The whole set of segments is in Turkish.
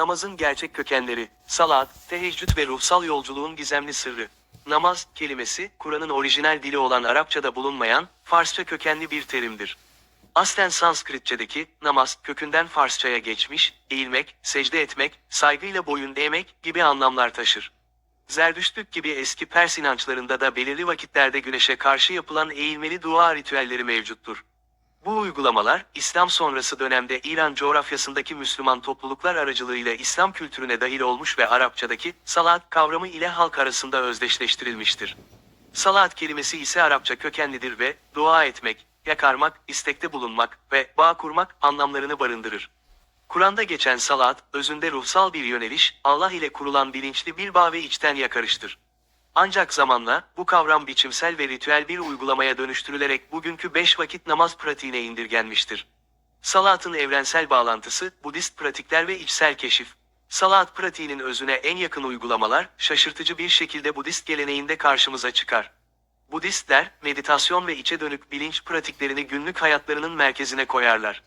Namazın gerçek kökenleri, salat, teheccüd ve ruhsal yolculuğun gizemli sırrı. Namaz, kelimesi, Kur'an'ın orijinal dili olan Arapçada bulunmayan, Farsça kökenli bir terimdir. Aslen Sanskritçedeki namaz kökünden Farsçaya geçmiş, eğilmek, secde etmek, saygıyla boyun eğmek gibi anlamlar taşır. Zerdüştlük gibi eski Pers inançlarında da belirli vakitlerde güneşe karşı yapılan eğilmeli dua ritüelleri mevcuttur. Bu uygulamalar, İslam sonrası dönemde İran coğrafyasındaki Müslüman topluluklar aracılığıyla İslam kültürüne dahil olmuş ve Arapçadaki salat kavramı ile halk arasında özdeşleştirilmiştir. Salat kelimesi ise Arapça kökenlidir ve dua etmek, yakarmak, istekte bulunmak ve bağ kurmak anlamlarını barındırır. Kur'an'da geçen salat, özünde ruhsal bir yöneliş, Allah ile kurulan bilinçli bir bağ ve içten yakarıştır. Ancak zamanla, bu kavram biçimsel ve ritüel bir uygulamaya dönüştürülerek bugünkü beş vakit namaz pratiğine indirgenmiştir. Salatın evrensel bağlantısı, Budist pratikler ve içsel keşif. Salat pratiğinin özüne en yakın uygulamalar, şaşırtıcı bir şekilde Budist geleneğinde karşımıza çıkar. Budistler, meditasyon ve içe dönük bilinç pratiklerini günlük hayatlarının merkezine koyarlar.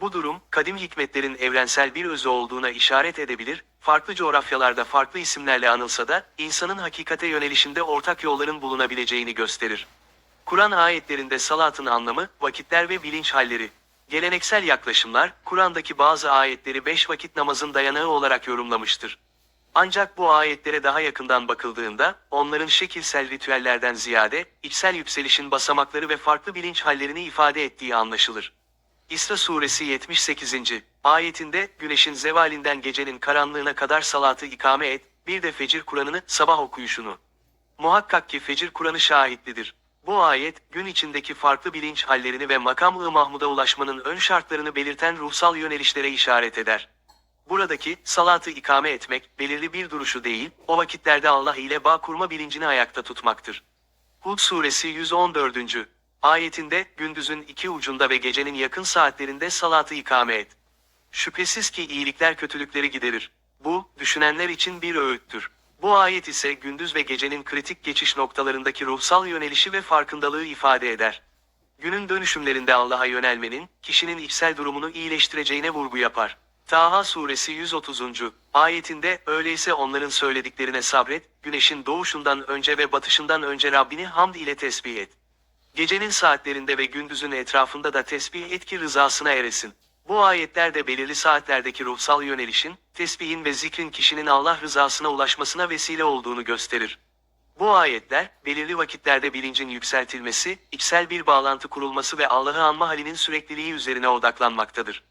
Bu durum, kadim hikmetlerin evrensel bir özü olduğuna işaret edebilir, farklı coğrafyalarda farklı isimlerle anılsa da, insanın hakikate yönelişinde ortak yolların bulunabileceğini gösterir. Kur'an ayetlerinde salatın anlamı, vakitler ve bilinç halleri. Geleneksel yaklaşımlar, Kur'an'daki bazı ayetleri beş vakit namazın dayanağı olarak yorumlamıştır. Ancak bu ayetlere daha yakından bakıldığında, onların şekilsel ritüellerden ziyade, içsel yükselişin basamakları ve farklı bilinç hallerini ifade ettiği anlaşılır. İsra suresi 78. ayetinde güneşin zevalinden gecenin karanlığına kadar salatı ikame et, bir de fecir Kur'an'ını sabah okuyuşunu. Muhakkak ki fecir Kur'an'ı şahitlidir. Bu ayet, gün içindeki farklı bilinç hallerini ve makam-ı Mahmud'a ulaşmanın ön şartlarını belirten ruhsal yönelişlere işaret eder. Buradaki salatı ikame etmek belirli bir duruşu değil, o vakitlerde Allah ile bağ kurma bilincini ayakta tutmaktır. Hud suresi 114. ayetinde gündüzün iki ucunda ve gecenin yakın saatlerinde salatı ikame et. Şüphesiz ki iyilikler kötülükleri giderir. Bu, düşünenler için bir öğüttür. Bu ayet ise gündüz ve gecenin kritik geçiş noktalarındaki ruhsal yönelişi ve farkındalığı ifade eder. Günün dönüşümlerinde Allah'a yönelmenin, kişinin içsel durumunu iyileştireceğine vurgu yapar. Taha suresi 130. ayetinde öyleyse onların söylediklerine sabret, güneşin doğuşundan önce ve batışından önce Rabbini hamd ile tesbih et. Gecenin saatlerinde ve gündüzün etrafında da tesbih et ki rızasına eresin. Bu ayetlerde belirli saatlerdeki ruhsal yönelişin, tesbihin ve zikrin kişinin Allah rızasına ulaşmasına vesile olduğunu gösterir. Bu ayetler, belirli vakitlerde bilincin yükseltilmesi, içsel bir bağlantı kurulması ve Allah'ı anma halinin sürekliliği üzerine odaklanmaktadır.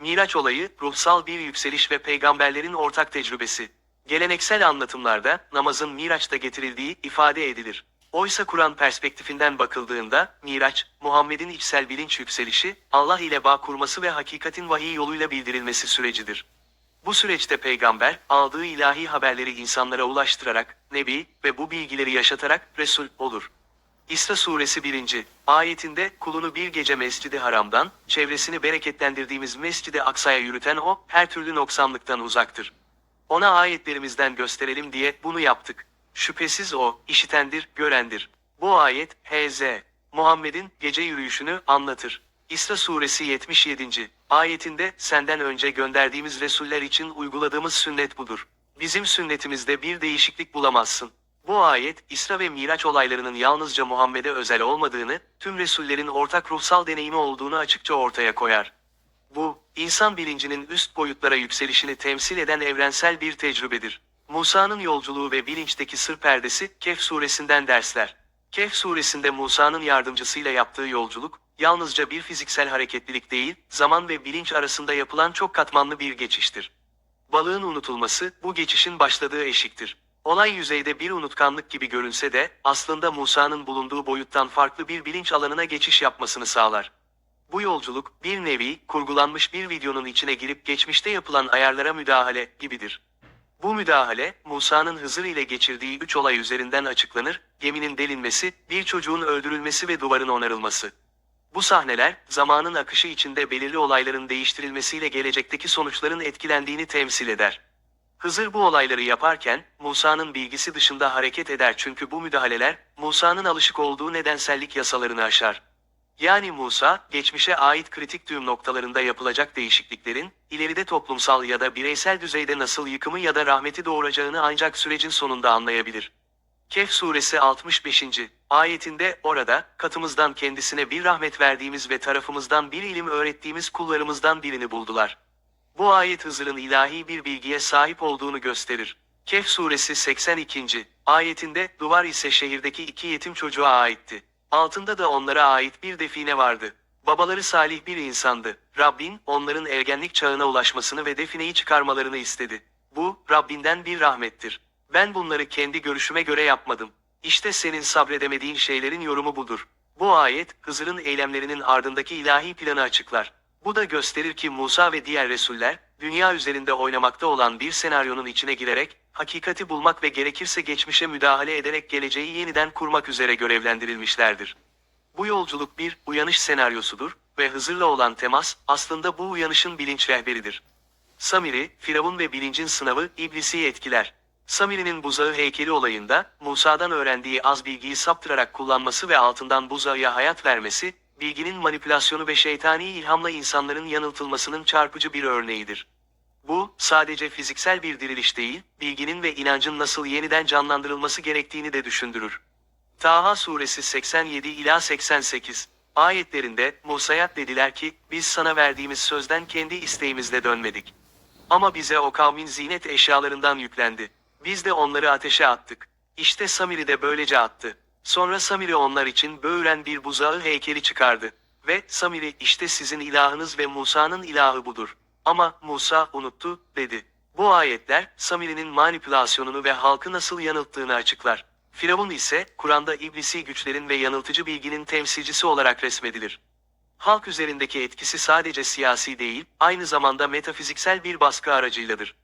Miraç olayı, ruhsal bir yükseliş ve peygamberlerin ortak tecrübesi. Geleneksel anlatımlarda, namazın Miraç'ta getirildiği ifade edilir. Oysa Kur'an perspektifinden bakıldığında, Miraç, Muhammed'in içsel bilinç yükselişi, Allah ile bağ kurması ve hakikatin vahiy yoluyla bildirilmesi sürecidir. Bu süreçte peygamber, aldığı ilahi haberleri insanlara ulaştırarak, nebi ve bu bilgileri yaşatarak Resul olur. İsra suresi 1. ayetinde kulunu bir gece mescidi haramdan, çevresini bereketlendirdiğimiz mescidi aksaya yürüten o, her türlü noksanlıktan uzaktır. Ona ayetlerimizden gösterelim diye bunu yaptık. Şüphesiz o, işitendir, görendir. Bu ayet, H.Z. Muhammed'in gece yürüyüşünü anlatır. İsra suresi 77. ayetinde senden önce gönderdiğimiz Resuller için uyguladığımız sünnet budur. Bizim sünnetimizde bir değişiklik bulamazsın. Bu ayet, İsra ve Miraç olaylarının yalnızca Muhammed'e özel olmadığını, tüm Resullerin ortak ruhsal deneyimi olduğunu açıkça ortaya koyar. Bu, insan bilincinin üst boyutlara yükselişini temsil eden evrensel bir tecrübedir. Musa'nın yolculuğu ve bilinçteki sır perdesi, Kehf suresinden dersler. Kehf suresinde Musa'nın yardımcısıyla yaptığı yolculuk, yalnızca bir fiziksel hareketlilik değil, zaman ve bilinç arasında yapılan çok katmanlı bir geçiştir. Balığın unutulması, bu geçişin başladığı eşiktir. Olay yüzeyde bir unutkanlık gibi görünse de, aslında Musa'nın bulunduğu boyuttan farklı bir bilinç alanına geçiş yapmasını sağlar. Bu yolculuk, bir nevi, kurgulanmış bir videonun içine girip geçmişte yapılan ayarlara müdahale gibidir. Bu müdahale, Musa'nın Hızır ile geçirdiği üç olay üzerinden açıklanır, geminin delinmesi, bir çocuğun öldürülmesi ve duvarın onarılması. Bu sahneler, zamanın akışı içinde belirli olayların değiştirilmesiyle gelecekteki sonuçların etkilendiğini temsil eder. Hızır bu olayları yaparken, Musa'nın bilgisi dışında hareket eder çünkü bu müdahaleler, Musa'nın alışık olduğu nedensellik yasalarını aşar. Yani Musa, geçmişe ait kritik düğüm noktalarında yapılacak değişikliklerin, ileride toplumsal ya da bireysel düzeyde nasıl yıkımı ya da rahmeti doğuracağını ancak sürecin sonunda anlayabilir. Kehf suresi 65. ayetinde orada katımızdan kendisine bir rahmet verdiğimiz ve tarafımızdan bir ilim öğrettiğimiz kullarımızdan birini buldular. Bu ayet Hızır'ın ilahi bir bilgiye sahip olduğunu gösterir. Kehf suresi 82. ayetinde duvar ise şehirdeki iki yetim çocuğa aitti. Altında da onlara ait bir define vardı. Babaları salih bir insandı. Rabbin onların ergenlik çağına ulaşmasını ve defineyi çıkarmalarını istedi. Bu Rabbinden bir rahmettir. Ben bunları kendi görüşüme göre yapmadım. İşte senin sabredemediğin şeylerin yorumu budur. Bu ayet, Hızır'ın eylemlerinin ardındaki ilahi planı açıklar. Bu da gösterir ki Musa ve diğer Resuller, dünya üzerinde oynamakta olan bir senaryonun içine girerek, hakikati bulmak ve gerekirse geçmişe müdahale ederek geleceği yeniden kurmak üzere görevlendirilmişlerdir. Bu yolculuk bir uyanış senaryosudur ve Hızır'la olan temas aslında bu uyanışın bilinç rehberidir. Samiri, Firavun ve bilincin sınavı iblisi etkiler. Samiri'nin buzağı heykeli olayında, Musa'dan öğrendiği az bilgiyi saptırarak kullanması ve altından buzağıya hayat vermesi, bilginin manipülasyonu ve şeytani ilhamla insanların yanıltılmasının çarpıcı bir örneğidir. Bu, sadece fiziksel bir diriliş değil, bilginin ve inancın nasıl yeniden canlandırılması gerektiğini de düşündürür. Taha suresi 87 ila 88 ayetlerinde Musa'ya dediler ki biz sana verdiğimiz sözden kendi isteğimizle dönmedik. Ama bize o kavmin zinet eşyalarından yüklendi. Biz de onları ateşe attık. İşte Samiri de böylece attı. Sonra Samiri onlar için böğüren bir buzağı heykeli çıkardı. Ve Samiri işte sizin ilahınız ve Musa'nın ilahı budur. Ama Musa unuttu dedi. Bu ayetler Samiri'nin manipülasyonunu ve halkı nasıl yanılttığını açıklar. Firavun ise Kur'an'da iblisi güçlerin ve yanıltıcı bilginin temsilcisi olarak resmedilir. Halk üzerindeki etkisi sadece siyasi değil, aynı zamanda metafiziksel bir baskı aracıyladır.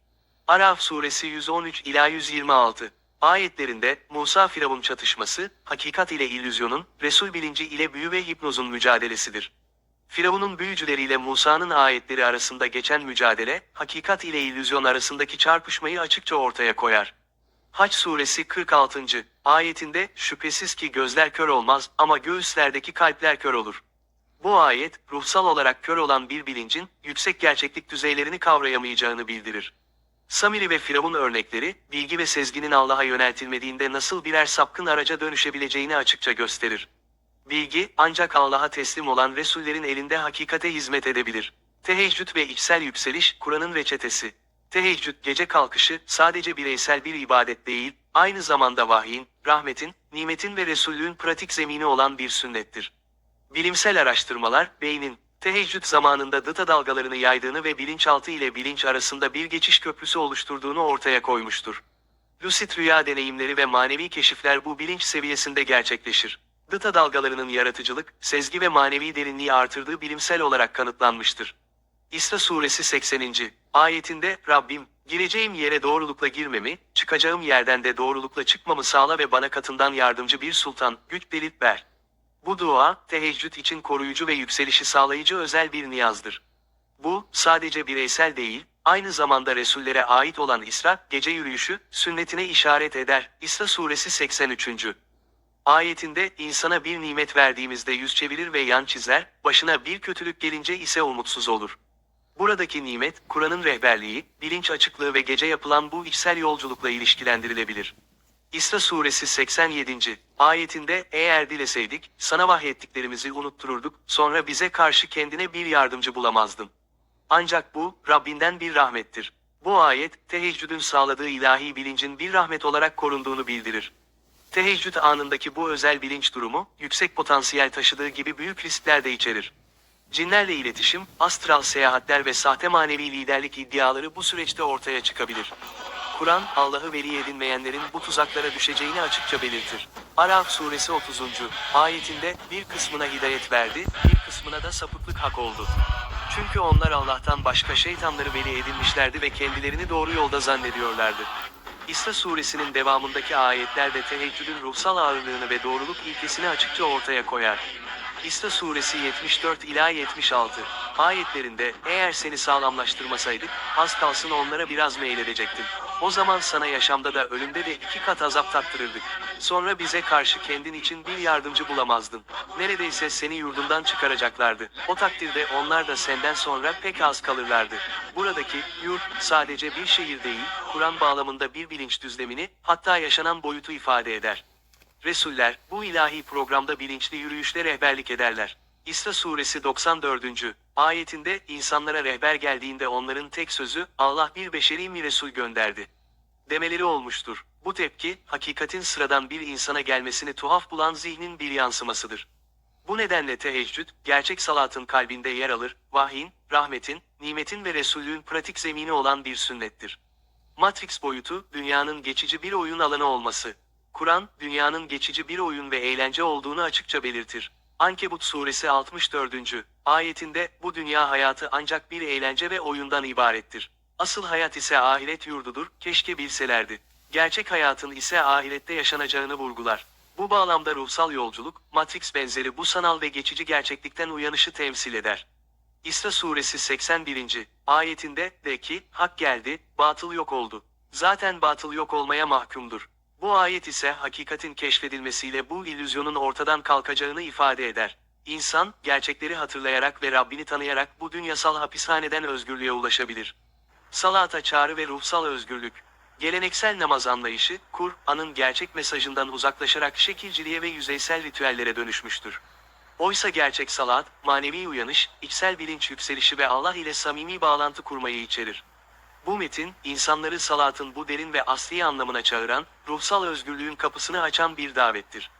Araf suresi 113 ila 126 ayetlerinde Musa Firavun çatışması, hakikat ile illüzyonun, Resul bilinci ile büyü ve hipnozun mücadelesidir. Firavun'un büyücüleriyle Musa'nın ayetleri arasında geçen mücadele, hakikat ile illüzyon arasındaki çarpışmayı açıkça ortaya koyar. Haç suresi 46. ayetinde şüphesiz ki gözler kör olmaz ama göğüslerdeki kalpler kör olur. Bu ayet, ruhsal olarak kör olan bir bilincin, yüksek gerçeklik düzeylerini kavrayamayacağını bildirir. Samiri ve Firavun örnekleri, bilgi ve sezginin Allah'a yöneltilmediğinde nasıl birer sapkın araca dönüşebileceğini açıkça gösterir. Bilgi, ancak Allah'a teslim olan Resullerin elinde hakikate hizmet edebilir. Teheccüd ve içsel yükseliş, Kur'an'ın reçetesi. Teheccüd gece kalkışı, sadece bireysel bir ibadet değil, aynı zamanda vahyin, rahmetin, nimetin ve Resullüğün pratik zemini olan bir sünnettir. Bilimsel araştırmalar, beynin, teheccüd zamanında dıta dalgalarını yaydığını ve bilinçaltı ile bilinç arasında bir geçiş köprüsü oluşturduğunu ortaya koymuştur. Lucid rüya deneyimleri ve manevi keşifler bu bilinç seviyesinde gerçekleşir. Dıta dalgalarının yaratıcılık, sezgi ve manevi derinliği artırdığı bilimsel olarak kanıtlanmıştır. İsra suresi 80. ayetinde Rabbim, gireceğim yere doğrulukla girmemi, çıkacağım yerden de doğrulukla çıkmamı sağla ve bana katından yardımcı bir sultan, güç delit ver. Bu dua, teheccüd için koruyucu ve yükselişi sağlayıcı özel bir niyazdır. Bu, sadece bireysel değil, aynı zamanda Resullere ait olan İsra, gece yürüyüşü, sünnetine işaret eder. İsra suresi 83. Ayetinde insana bir nimet verdiğimizde yüz çevirir ve yan çizer, başına bir kötülük gelince ise umutsuz olur. Buradaki nimet, Kur'an'ın rehberliği, bilinç açıklığı ve gece yapılan bu içsel yolculukla ilişkilendirilebilir. İsra suresi 87. ayetinde eğer dileseydik, sana vahyettiklerimizi unuttururduk, sonra bize karşı kendine bir yardımcı bulamazdın. Ancak bu, Rabbinden bir rahmettir. Bu ayet, teheccüdün sağladığı ilahi bilincin bir rahmet olarak korunduğunu bildirir. Teheccüd anındaki bu özel bilinç durumu, yüksek potansiyel taşıdığı gibi büyük riskler de içerir. Cinlerle iletişim, astral seyahatler ve sahte manevi liderlik iddiaları bu süreçte ortaya çıkabilir. Kur'an, Allah'ı veli edinmeyenlerin bu tuzaklara düşeceğini açıkça belirtir. Araf suresi 30. ayetinde bir kısmına hidayet verdi, bir kısmına da sapıklık hak oldu. Çünkü onlar Allah'tan başka şeytanları veli edinmişlerdi ve kendilerini doğru yolda zannediyorlardı. İsra suresinin devamındaki ayetler de teheccüdün ruhsal ağırlığını ve doğruluk ilkesini açıkça ortaya koyar. İsta suresi 74 ila 76 ayetlerinde eğer seni sağlamlaştırmasaydık az kalsın onlara biraz meyledecektin. O zaman sana yaşamda da ölümde de iki kat azap tattırırdık. Sonra bize karşı kendin için bir yardımcı bulamazdın. Neredeyse seni yurdundan çıkaracaklardı. O takdirde onlar da senden sonra pek az kalırlardı. Buradaki yurt sadece bir şehir değil, Kur'an bağlamında bir bilinç düzlemini, hatta yaşanan boyutu ifade eder. Resuller, bu ilahi programda bilinçli yürüyüşle rehberlik ederler. İsra suresi 94. ayetinde insanlara rehber geldiğinde onların tek sözü Allah bir beşeri mi Resul gönderdi demeleri olmuştur. Bu tepki, hakikatin sıradan bir insana gelmesini tuhaf bulan zihnin bir yansımasıdır. Bu nedenle teheccüd, gerçek salatın kalbinde yer alır, vahyin, rahmetin, nimetin ve Resullüğün pratik zemini olan bir sünnettir. Matrix boyutu, dünyanın geçici bir oyun alanı olması. Kur'an, dünyanın geçici bir oyun ve eğlence olduğunu açıkça belirtir. Ankebut suresi 64. ayetinde bu dünya hayatı ancak bir eğlence ve oyundan ibarettir. Asıl hayat ise ahiret yurdudur, keşke bilselerdi. Gerçek hayatın ise ahirette yaşanacağını vurgular. Bu bağlamda ruhsal yolculuk, Matrix benzeri bu sanal ve geçici gerçeklikten uyanışı temsil eder. İsra suresi 81. ayetinde de ki, hak geldi, batıl yok oldu. Zaten batıl yok olmaya mahkumdur. Bu ayet ise hakikatin keşfedilmesiyle bu illüzyonun ortadan kalkacağını ifade eder. İnsan, gerçekleri hatırlayarak ve Rabbini tanıyarak bu dünyasal hapishaneden özgürlüğe ulaşabilir. Salata çağrı ve ruhsal özgürlük. Geleneksel namaz anlayışı, Kur'an'ın gerçek mesajından uzaklaşarak şekilciliğe ve yüzeysel ritüellere dönüşmüştür. Oysa gerçek salat, manevi uyanış, içsel bilinç yükselişi ve Allah ile samimi bağlantı kurmayı içerir. Bu metin, insanları salatın bu derin ve asli anlamına çağıran, ruhsal özgürlüğün kapısını açan bir davettir.